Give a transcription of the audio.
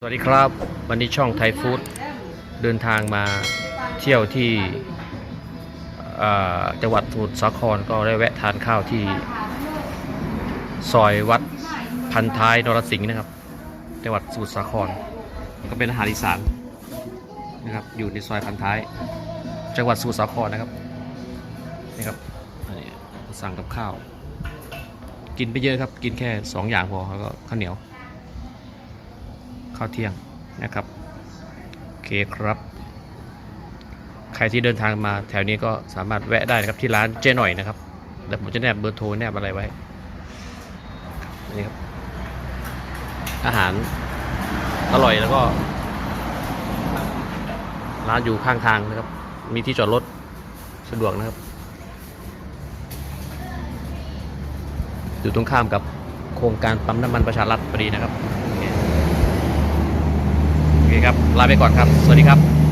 สวัสดีครับ วันนี้ช่องไทยฟู้ดเดินทางมาเที่ยวที่จังหวัดสมุทรสาครก็ได้แวะทานข้าวที่ซอยวัดพันท้ายนรสิงห์นะครับ จังหวัดสมุทรสาคร ก็เป็นอาหารอีสานนะครับอยู่ในซอยพันท้าย จังหวัดสมุทรสาครนะครับนี่ครับอันนี้สั่งกับข้าว กินไปเยอะครับกินแค่สองอย่างพอแล้วก็ข้าวเหนียว ข้าวเที่ยงนะครับโอเคครับ ใครที่เดินทางมาแถวนี้ก็สามารถแวะได้นะครับที่ร้านเจ๊หน่อยนะครับเดี๋ยวผมจะแนบเบอร์โทรแนบอะไรไว้นี่ครับอาหารอร่อยแล้วก็ ร้านอยู่ข้างทางนะครับ มีที่จอดรถสะดวกนะครับ อยู่ตรงข้ามกับโครงการปั๊มน้ำมันประชารัฐพอดีนะครับ ครับ ลาไปก่อนครับ สวัสดีครับ